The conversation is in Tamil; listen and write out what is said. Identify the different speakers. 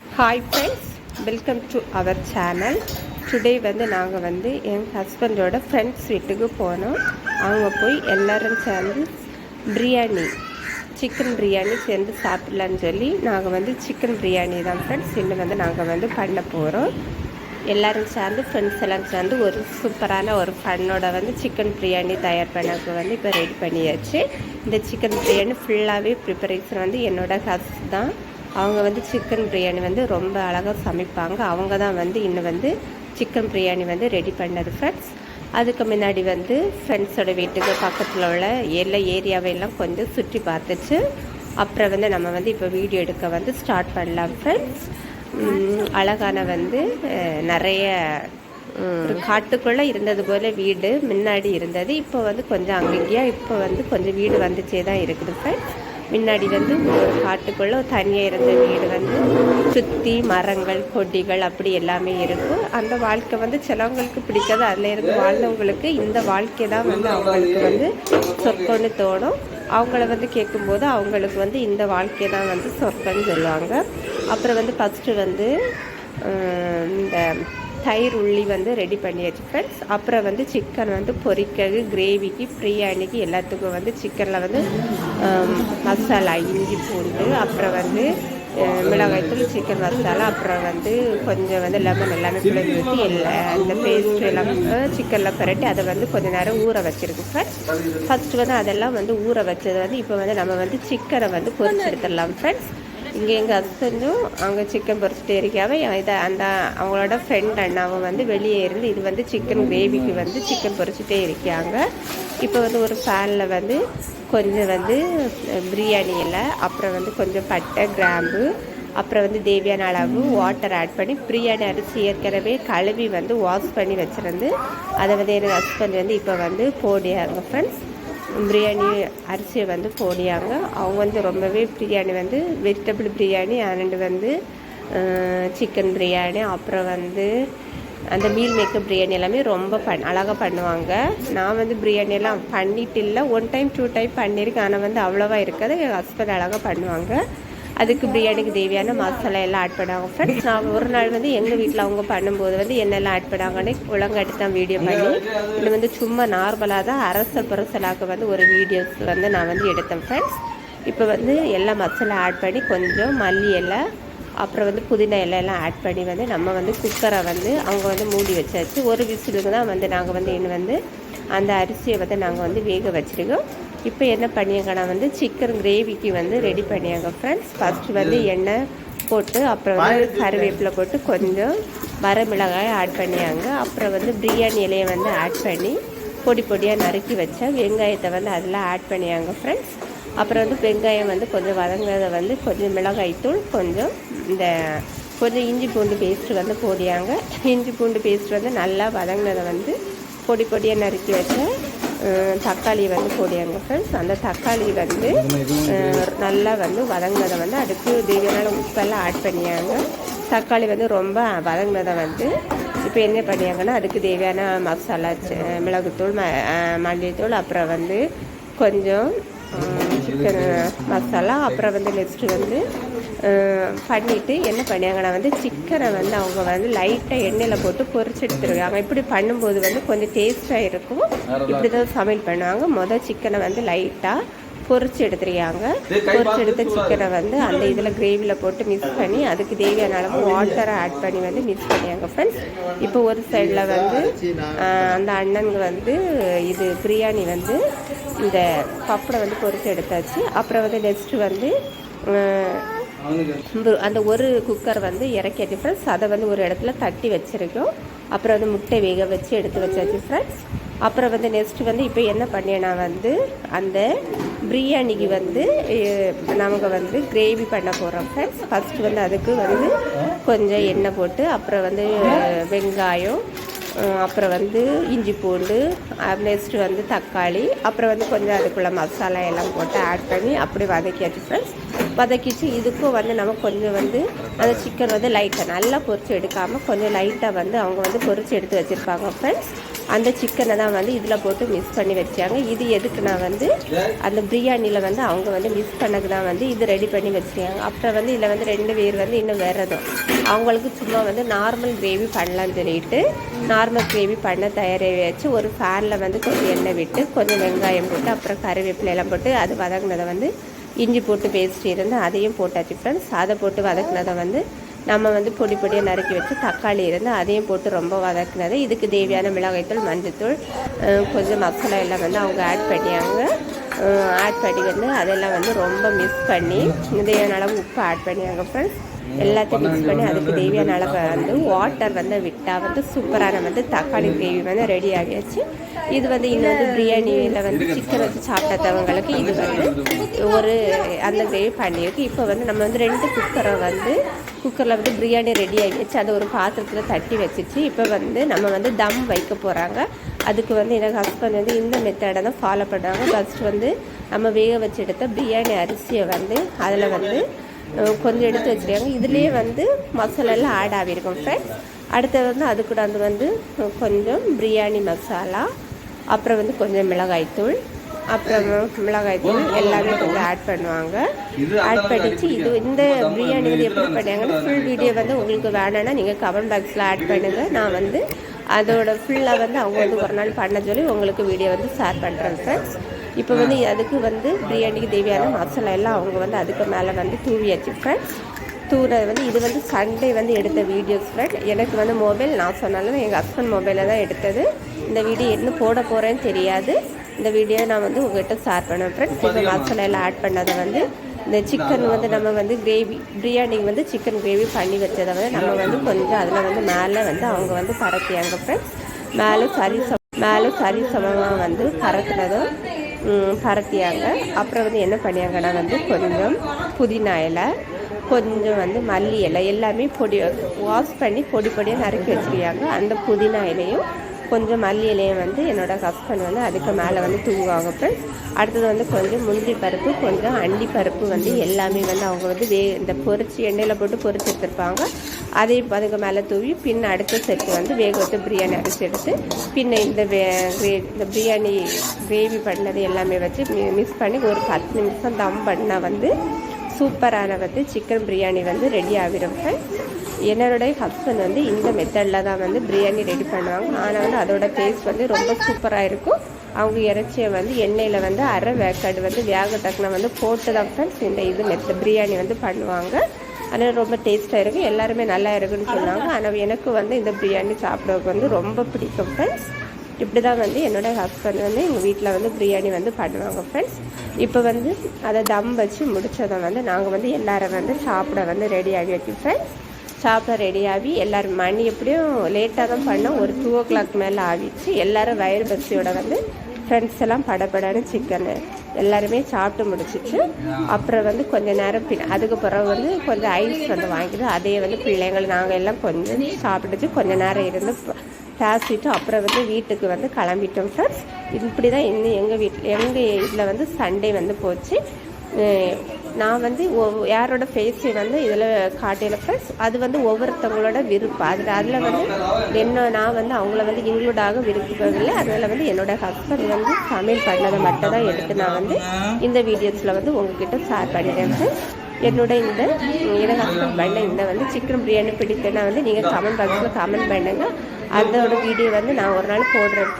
Speaker 1: Hi friends welcome to our channel today வந்து நாங்கள் வந்து என் ஹஸ்பண்டோட ஃப்ரெண்ட்ஸ் வீட்டுக்கு போனோம். அவங்க போய் எல்லோரும் சேர்ந்து பிரியாணி சிக்கன் பிரியாணி சேர்ந்து சாப்பிட்லான்னு சொல்லி நாங்கள் வந்து சிக்கன் பிரியாணி தான் ஃப்ரெண்ட்ஸ் இன்னும் வந்து நாங்கள் வந்து பண்ண போகிறோம் எல்லோரும் சேர்ந்து ஃப்ரெண்ட்ஸ் எல்லாம் சேர்ந்து ஒரு சூப்பரான ஒரு ஃபன்னோட வந்து சிக்கன் பிரியாணி தயார் பண்ணக்கு வந்து இப்போ ரெடி பண்ணியாச்சு. இந்த சிக்கன் பிரியாணி ஃபுல்லாகவே ப்ரிப்பரேஷன் வந்து என்னோடய ஹஸ் தான். அவங்க வந்து சிக்கன் பிரியாணி வந்து ரொம்ப அழகாக சமைப்பாங்க. அவங்க தான் வந்து இன்னும் வந்து சிக்கன் பிரியாணி வந்து ரெடி பண்ணது ஃப்ரெண்ட்ஸ் அதுக்கு முன்னாடி வந்து ஃப்ரெண்ட்ஸோட வீட்டுக்கு பக்கத்தில் உள்ள எல்லா ஏரியாவையெல்லாம் கொஞ்சம் சுற்றி பார்த்துச்சு அப்புறம் வந்து நம்ம வந்து இப்போ வீடியோ எடுக்க வந்து ஸ்டார்ட் பண்ணலாம் ஃப்ரெண்ட்ஸ் அழகான வந்து நிறைய ஒரு காட்டுக்குள்ளே இருந்தது போல் வீடு முன்னாடி இருந்தது. இப்போ வந்து கொஞ்சம் அங்கங்கேயா இப்போ வந்து கொஞ்சம் வீடு வந்துச்சே தான் இருக்குது ஃப்ரெண்ட்ஸ் முன்னாடி வந்து ஒரு காட்டுக்குள்ளே தனியாக இருந்த வீடு வந்து சுற்றி மரங்கள் கொடிகள் அப்படி எல்லாமே இருக்கும் அந்த வாழ்க்கை வந்து சிலவங்களுக்கு பிடிக்காது. அதில் இருந்து வாழ்ந்தவங்களுக்கு இந்த வாழ்க்கை தான் வந்து அவங்களுக்கு வந்து சொர்க்கம்னு தோணும். அவங்கள வந்து கேட்கும்போது அவங்களுக்கு வந்து இந்த வாழ்க்கை தான் வந்து சொற்கன்னு சொல்லுவாங்க. அப்புறம் வந்து ஃபஸ்ட்டு வந்து இந்த தயிர் உள்ளி வந்து ரெடி பண்ணியாச்சு ஃப்ரெண்ட்ஸ் அப்புறம் வந்து சிக்கன் வந்து பொரிக்கிறது கிரேவிக்கு பிரியாணிக்கு எல்லாத்துக்கும் வந்து சிக்கனில் வந்து மசாலா இஞ்சி பூண்டு அப்புறம் வந்து மிளகாய்த்தூள் சிக்கன் மசாலா அப்புறம் வந்து கொஞ்சம் வந்து லெமன் எல்லாமே பிள்ளைங்க ஊற்றி எல்லா அந்த பேஸ்ட் எல்லாமே சிக்கனில் பரட்டி அதை வந்து கொஞ்சம் நேரம் ஊற வச்சிருக்கு ஃப்ரெண்ட்ஸ் ஃபஸ்ட்டு வந்து அதெல்லாம் வந்து ஊற வச்சது வந்து இப்போ வந்து நம்ம வந்து சிக்கனை வந்து பொரிச்சு எடுத்துடலாம் ஃப்ரெண்ட்ஸ் இங்கே எங்கள் ஹஸ்பண்டும் அவங்க சிக்கன் பொரிச்சிட்டே இருக்காவே இதை அந்த அவங்களோட ஃப்ரெண்ட் அண்ணாவும் வந்து வெளியே இருந்து இது வந்து சிக்கன் கிரேவிக்கு வந்து சிக்கன் பொரிச்சிட்டே இருக்காங்க இப்போ வந்து ஒரு ஃபேனில் வந்து கொஞ்சம் வந்து பிரியாணி இலை அப்புறம் வந்து கொஞ்சம் பட்டை கிராம்பு அப்புறம் வந்து தேவையான அளவு வாட்டர் ஆட் பண்ணி பிரியாணி அரிசி ஏற்கனவே கழுவி வந்து வாஷ் பண்ணி வச்சுருந்து அதை வந்து எனக்கு ஹஸ்பண்ட் வந்து இப்போ வந்து போடியாங்க ஃப்ரெண்ட்ஸ் பிரியாணி அரிசியை வந்து போடியாங்க அவங்க வந்து ரொம்பவே பிரியாணி வந்து வெஜிடபிள் பிரியாணி அண்ட் வந்து சிக்கன் பிரியாணி அப்புறம் வந்து அந்த மீல் மேக்கப் பிரியாணி எல்லாமே ரொம்ப பண் அழகாக பண்ணுவாங்க. நான் வந்து பிரியாணி எல்லாம் பண்ணிட்டு இல்லை. ஒன் டைம் டூ டைம் பண்ணியிருக்கேன். ஆனால் வந்து அவ்வளோவா இருக்காது. என் ஹஸ்பண்ட் அழகாக பண்ணுவாங்க. அதுக்கு பிரியாணிக்கு தேவையான மசாலா எல்லாம் ஆட் பண்ணுவாங்க ஃப்ரெண்ட்ஸ் நான் ஒரு நாள் வந்து எங்கள் வீட்டில் அவங்க பண்ணும்போது வந்து என்னெல்லாம் ஆட் பண்ணாங்கன்னு ஒழுங்காட்டி தான் வீடியோ பண்ணி. இது வந்து சும்மா நார்மலாக தான் அரசல் பரசலாக்க வந்து ஒரு வீடியோஸ் வந்து நான் வந்து எடுத்தேன் ஃப்ரெண்ட்ஸ் இப்போ வந்து எல்லா மசாலா ஆட் பண்ணி கொஞ்சம் மல்லி இலை அப்புறம் வந்து புதினா இலை எல்லாம் ஆட் பண்ணி வந்து நம்ம வந்து குக்கரை வந்து அவங்க வந்து மூடி வச்சாச்சு. ஒரு விசிலுக்கு தான் வந்து நாங்கள் வந்து இன்னும் வந்து அந்த அரிசியை வந்து நாங்கள் வந்து வேக வச்சுருக்கோம். இப்போ என்ன பண்ணியாங்கன்னா வந்து சிக்கன் கிரேவிக்கு வந்து ரெடி பண்ணியாங்க ஃப்ரெண்ட்ஸ் ஃபஸ்ட்டு வந்து எண்ணெய் போட்டு அப்புறம் வந்து கருவேப்பிலை போட்டு கொஞ்சம் வரமிளகாய் ஆட் பண்ணியாங்க. அப்புறம் வந்து பிரியாணி இலையை வந்து ஆட் பண்ணி பொடி பொடியாக நறுக்கி வச்ச வெங்காயத்தை வந்து அதில் ஆட் பண்ணியாங்க ஃப்ரெண்ட்ஸ் அப்புறம் வந்து வெங்காயம் வந்து கொஞ்சம் வதங்கிறத வந்து கொஞ்சம் மிளகாய்த்தூள் கொஞ்சம் இந்த கொஞ்சம் இஞ்சி பூண்டு பேஸ்ட் வந்து போடியாங்க. இஞ்சி பூண்டு பேஸ்ட் வந்து நல்லா வதங்கினதை வந்து பொடி பொடியாக நறுக்கி வச்ச அஹ், தக்காளி வந்து போடுவாங்க ஃப்ரெண்ட்ஸ் அந்த தக்காளி வந்து நல்லா வந்து வதங்கினதை வந்து அதுக்கு தேவையான உப்பெல்லாம் ஆட் பண்ணியாங்க. தக்காளி வந்து ரொம்ப வதங்கினதை வந்து இப்போ என்ன பண்ணியாங்கன்னா அதுக்கு தேவையான மசாலா மிளகுத்தூள் ம மல்லித்தூள் அப்புறம் வந்து கொஞ்சம் சிக்கன் மசாலா அப்புறம் வந்து நெக்ஸ்ட்டு வந்து பண்ணிவிட்டு என்ன பண்ணியாங்கன்னா வந்து சிக்கனை வந்து அவங்க வந்து லைட்டாக எண்ணெயில் போட்டு பொரிச்சு எடுத்துருக்காங்க இப்படி பண்ணும்போது வந்து கொஞ்சம் டேஸ்ட்டாக இருக்கும். இப்படி தான் சமையல் பண்ணுவாங்க. மொதல் சிக்கனை வந்து லைட்டாக பொரிச்சு எடுத்துருக்காங்க பொரிச்சு எடுத்த சிக்கனை வந்து அந்த இதில் கிரேவியில் போட்டு மிக்ஸ் பண்ணி அதுக்கு தேவையான அளவு வாட்டரை ஆட் பண்ணி வந்து மிக்ஸ் பண்ணியாங்க ஃப்ரெண்ட்ஸ் இப்போ ஒரு சைடில் வந்து அந்த அண்ணனுங்க வந்து இது பிரியாணி வந்து இந்த பப்படை வந்து பொரிச்சு எடுத்தாச்சு. அப்புறம் வந்து நெக்ஸ்ட்டு வந்து அந்த ஒரு குக்கர் வந்து இறக்கியாச்சு ஃப்ரெண்ட்ஸ் அதை வந்து ஒரு இடத்துல தட்டி வச்சுருக்கோம். அப்புறம் வந்து முட்டை வேக வச்சு எடுத்து வச்சாச்சு ஃப்ரெண்ட்ஸ் அப்புறம் வந்து நெக்ஸ்ட் வந்து இப்போ என்ன பண்ணேன்னா வந்து அந்த பிரியாணிக்கு வந்து நமக்கு வந்து கிரேவி பண்ண போகிறோம் ஃப்ரெண்ட்ஸ் ஃபஸ்ட்டு வந்து அதுக்கு வந்து கொஞ்சம் எண்ணெய் போட்டு அப்புறம் வந்து வெங்காயம் அப்புறம் வந்து இஞ்சி பூண்டு நெக்ஸ்ட்டு வந்து தக்காளி அப்புறம் வந்து கொஞ்சம் அதுக்குள்ள மசாலா எல்லாம் போட்டு ஆட் பண்ணி அப்படி வதக்கியாச்சு ஃப்ரெண்ட்ஸ் வதக்கிச்சு இதுக்கும் வந்து நம்ம கொஞ்சம் வந்து அந்த சிக்கன் வந்து லைட்டாக நல்லா பொரிச்சு எடுக்காமல் கொஞ்சம் லைட்டாக வந்து அவங்க வந்து பொரிச்சு எடுத்து வச்சுருப்பாங்க ஃப்ரெண்ட்ஸ் அந்த சிக்கனை தான் வந்து இதில் போட்டு மிஸ் பண்ணி வச்சாங்க இது எதுக்குன்னா வந்து அந்த பிரியாணியில் வந்து அவங்க வந்து மிஸ் பண்ணக்கு தான் வந்து இது ரெடி பண்ணி வச்சுருக்காங்க அப்புறம் வந்து இதில் வந்து ரெண்டு பேர் வந்து இன்னும் வேறதும் அவங்களுக்கு சும்மா வந்து நார்மல் கிரேவி பண்ணலான்னு சொல்லிட்டு நார்மல் கிரேவி பண்ண தயாராகி வச்சு ஒரு ஃபேனில் வந்து கொஞ்சம் எண்ணெய் விட்டு கொஞ்சம் வெங்காயம் போட்டு அப்புறம் கருவேப்பிலை எல்லாம் போட்டு அது வதங்கினதை வந்து இஞ்சி போட்டு பேஸ்ட் இருந்து அதையும் போட்டாச்சு ஃப்ரெண்ட்ஸ் அதை போட்டு வதக்குனதை வந்து நம்ம வந்து பொடி பொடியாக நறுக்கி வச்சு தக்காளி இருந்து அதையும் போட்டு ரொம்ப வதக்குனது இதுக்கு தேவையான மிளகாய்த்தூள் மஞ்சத்தூள் கொஞ்சம் மசாலா எல்லாம் வந்து அவங்க ஆட் பண்ணியாங்க. ஆட் பண்ணி வந்து அதெல்லாம் வந்து ரொம்ப மிஸ் பண்ணி தேவையான அளவு உப்பு ஆட் பண்ணியாங்க ஃப்ரெண்ட்ஸ் எல்லாத்தையும் மிக்ஸ் பண்ணி அதுக்கு தேவையான அளவு வந்து வாட்டர் வந்து விட்டால் வந்து சூப்பரான வந்து தக்காளி கிரேவி வந்து ரெடி ஆகியாச்சு. இது வந்து இன்னும் வந்து பிரியாணியில் வந்து சிக்கன் வச்சு சாப்பிட்டவங்களுக்கு இது வந்து ஒரு அந்த கிரேவி பண்ணியிருக்கு. இப்போ வந்து நம்ம வந்து ரெண்டு குக்கரை வந்து குக்கரில் வந்து பிரியாணி ரெடி ஆகிடுச்சு அதை ஒரு பாத்திரத்தில் தட்டி வச்சுச்சு. இப்போ வந்து நம்ம வந்து தம் வைக்க போகிறாங்க அதுக்கு வந்து எனக்கு ஹஸ்பண்ட் வந்து இந்த மெத்தடை தான் ஃபாலோ பண்ணுறாங்க ஃபஸ்ட் வந்து நம்ம வேக வச்சு எடுத்த பிரியாணி அரிசியை வந்து அதில் வந்து கொஞ்சம் எடுத்து வச்சுருக்காங்க. இதுலேயே வந்து மசாலா எல்லாம் ஆட் ஆகிருக்கும் ஃப்ரெண்ட்ஸ் அடுத்தது வந்து அது கூட வந்து வந்து கொஞ்சம் பிரியாணி மசாலா அப்புறம் வந்து கொஞ்சம் மிளகாய்த்தூள் அப்புறம் மிளகாய்த்தூள் எல்லாமே கொஞ்சம் ஆட் பண்ணுவாங்க. ஆட் பண்ணிச்சு இது இந்த பிரியாணி வந்து எப்படி பண்ணாங்கன்னு ஃபுல் வீடியோ வந்து உங்களுக்கு வேணும்னா நீங்கள் கமெண்ட் பாக்ஸில் ஆட் பண்ணுங்கள் நான் வந்து அதோட ஃபுல்லாக வந்து அவங்க வந்து ஒரு நாள் பண்ண சொல்லி உங்களுக்கு வீடியோ வந்து ஷேர் பண்ணுறேன் ஃப்ரெண்ட்ஸ் இப்போ வந்து அதுக்கு வந்து பிரியாணிக்கு தேவையான மசாலா எல்லாம் அவங்க வந்து அதுக்கு மேலே வந்து தூவியாச்சு ஃப்ரெண்ட்ஸ் தூரது வந்து இது வந்து சண்டே வந்து எடுத்த வீடியோஸ் ஃப்ரெண்ட் எனக்கு வந்து மொபைல் நான் சொன்னாலும் எங்கள் ஹஸ்பண்ட் மொபைலில் தான் எடுத்தது. இந்த வீடியோ என்ன போட போகிறேன்னு தெரியாது. இந்த வீடியோ நான் வந்து உங்கள்கிட்ட ஷேர் பண்ணுவேன் ஃப்ரெண்ட்ஸ் இப்போ மசாலா எல்லாம் ஆட் பண்ணதை வந்து இந்த சிக்கன் வந்து நம்ம வந்து கிரேவி பிரியாணிக்கு வந்து சிக்கன் கிரேவி பண்ணி வச்சதை வந்து நம்ம வந்து கொஞ்சம் அதில் வந்து மேலே வந்து அவங்க வந்து பரத்தியாங்க ஃப்ரெண்ட்ஸ் மேலே சரி சம மேலே சரி சமமாக வந்து பரத்துனதும் ம், பரத்தியாங்க. அப்புறம் வந்து என்ன பண்ணியாங்கன்னா வந்து கொஞ்சம் புதினா இலை கொஞ்சம் வந்து மல்லி இலை எல்லாமே பொடி வாஷ் பண்ணி பொடி பொடியாக நறுக்கி வச்சுருக்காங்க. அந்த புதினா இலையும் கொஞ்சம் மல்லி இலையும் வந்து என்னோடய ஹஸ்பண்ட் வந்து அதுக்கு மேலே வந்து தூங்குவாங்க ஃப்ரெண்ட்ஸ் அடுத்தது வந்து கொஞ்சம் முந்திரி பருப்பு கொஞ்சம் அண்டி பருப்பு வந்து எல்லாமே வந்து அவங்க வந்து வே இந்த பொறிச்சி எண்ணெயில் போட்டு பொரிச்சு எடுத்துருப்பாங்க. அதையும் அதுக்கு மேலே தூவி பின் அடுத்த செட்டு வந்து வேக வைத்து பிரியாணி அரிசி எடுத்து பின்ன இந்த வே இந்த பிரியாணி கிரேவி பண்ணது எல்லாமே வச்சு மிக்ஸ் பண்ணி ஒரு பத்து நிமிஷம் தம் பண்ணால் வந்து சூப்பரான வந்து சிக்கன் பிரியாணி வந்து ரெடி ஆகிடும் ஃப்ரெண்ட்ஸ் என்னோடைய ஹஸ்பண்ட் வந்து இந்த மெத்தடில் தான் வந்து பிரியாணி ரெடி பண்ணுவாங்க. ஆனால் வந்து அதோட டேஸ்ட் வந்து ரொம்ப சூப்பராக இருக்கும். அவங்க இறைச்சியை வந்து எண்ணெயில் வந்து அரை வேக்காடு வந்து வேக தக்கன வந்து போட்டு தான் ஃப்ரெண்ட்ஸ் இந்த இது மெத்த பிரியாணி வந்து பண்ணுவாங்க. ஆனால் ரொம்ப டேஸ்ட்டாக இருக்கும் எல்லாருமே நல்லா இருக்குன்னு சொன்னாங்க. ஆனால் எனக்கு வந்து இந்த பிரியாணி சாப்பிட்றதுக்கு வந்து ரொம்ப பிடிக்கும் ஃப்ரெண்ட்ஸ் இப்படி தான் வந்து என்னோட ஹஸ்பண்ட் வந்து எங்கள் வீட்டில் வந்து பிரியாணி வந்து பண்ணுவாங்க ஃப்ரெண்ட்ஸ் இப்போ வந்து அதை தம் வச்சு முடிச்சதை வந்து நாங்கள் வந்து எல்லோரும் வந்து சாப்பிட வந்து ரெடி ஆகியாச்சு ஃப்ரெண்ட்ஸ் சாப்பிட ரெடி ஆகி எல்லோரும் மணி எப்படியும் லேட்டாக தான் பண்ணோம். ஒரு டூ ஓ கிளாக் மேலே ஆகிடுச்சு. எல்லோரும் வயிறு பசியோட வந்து ஃப்ரெண்ட்ஸ் எல்லாம் படபடன்னு சிக்கனு எல்லாருமே சாப்பிட்டு முடிச்சிட்டு அப்புறம் வந்து கொஞ்ச நேரம் பின் அதுக்கு பிறகு வந்து கொஞ்சம் ஐஸ் வந்து வாங்கிட்டு அதையே வந்து பிள்ளைங்கள் நாங்கள் எல்லாம் கொஞ்சம் சாப்பிட்டுட்டு கொஞ்ச நேரம் இருந்து பேசிட்டு அப்புறம் வந்து வீட்டுக்கு வந்து கிளம்பிட்டோம் ஃப்ரெண்ட்ஸ் இப்படி தான் இன்னும் எங்கள் வீட்டில் எங்கள் இதில் வந்து சண்டே வந்து போச்சு. நான் வந்து யாரோட ஃபேஸை வந்து இதில் காட்டினப்ப அது வந்து ஒவ்வொருத்தவங்களோட விருப்பம். அதில் அதில் வந்து என்ன நான் வந்து அவங்கள வந்து இன்க்ளூட் ஆக விருப்பவில்லை அதனால் வந்து என்னோட ஹஸ்பண்ட் வந்து சமையல் பண்ணதை மட்டும் தான் எடுத்து நான் வந்து இந்த வீடியோஸில் வந்து உங்ககிட்ட ஷேர் பண்ணிடுறேன் சார் என்னோட இந்த எனக்கு ஹஸ்பண்ட் பண்ண இந்த வந்து சிக்கன் பிரியாணி பிடித்தனா வந்து நீங்கள் கமெண்ட் பாக்ஸில் கமெண்ட் பண்ணுங்கள் அதோட வீடியோ வந்து நான் ஒரு நாள் போடுறேன்.